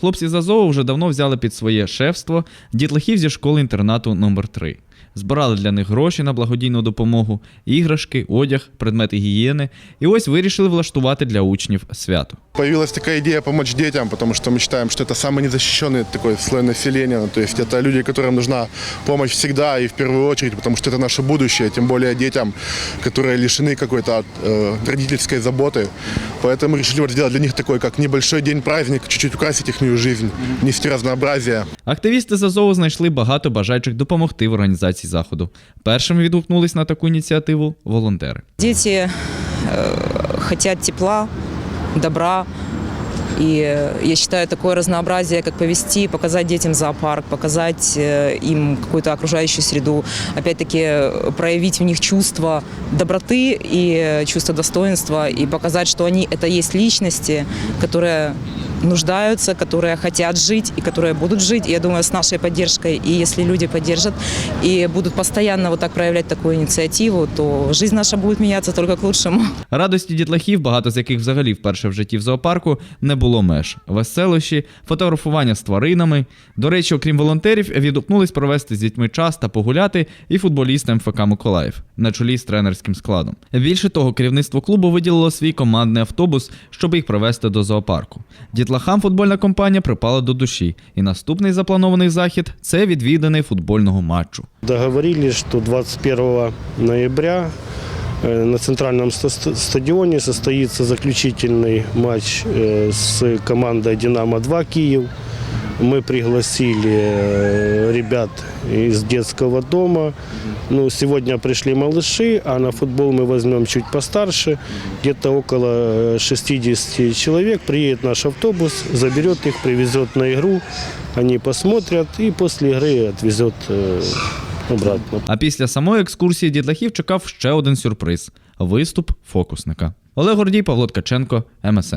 Хлопці з Азову вже давно взяли під своє шефство дітлахів зі школи-інтернату номер 3 Збирали для них гроші на благодійну допомогу, іграшки, одяг, предмети гігієни. І ось вирішили влаштувати для учнів свято. Появилась такая идея помочь детям, потому что мы считаем, что это самый незащищенный такой слой населения. Ну, то есть это люди, которым нужна помощь всегда и в первую очередь, потому что это наше будущее, тем более детям, которые лишены какой-то э, родительской заботы. Поэтому решили вот сделать для них такой, как небольшой день праздник, чуть-чуть украсить их жизнь, нести разнообразие. Активісти з Азову знайшли багато бажаючих допомогти в організації заходу. Першими відгукнулись на таку ініціативу волонтери. Дети э, хотят тепла, добра. И э, я считаю, такое разнообразие, как повести, показать детям зоопарк, показать э, им какую-то окружающую среду, опять-таки э, проявить в них чувство доброты и э, чувство достоинства, и показать, что они это есть личности, которые нуждаются, которые хотят жить и которые будут жить. И я думаю, с нашей поддержкой, и если люди поддержат и будут постоянно вот так проявлять такую инициативу, то жизнь наша будет меняться только к лучшему. Радості дітлахів, багато з яких взагалі вперше в житті в зоопарку, не було меж. Веселощі, фотографування з тваринами. До речі, окрім волонтерів, відгукнулись провести з дітьми час та погуляти і футболісти МФК Миколаїв на чолі з тренерським складом. Більше того, керівництво клубу виділило свій командний автобус, щоб їх привезти до зоопарку Дітлахам футбольна компанія припала до душі, і наступний запланований захід це відвіданий футбольного матчу. Договорились, что 21 ноября э, на центральном ста- стадионе состоится заключительный матч э, с командой «Динамо-2» Киев. Мы пригласили э, ребят из детского дома. Ну, сегодня пришли малыши, а на футбол мы возьмем чуть постарше. Где-то около э, 60 человек. Приедет наш автобус, заберет их, привезет на игру. Они посмотрят и после игры отвезет э, обратно. А після самої екскурсії дітлахів чекав ще один сюрприз виступ фокусника. Олег Гордій, Павло Ткаченко, МСН.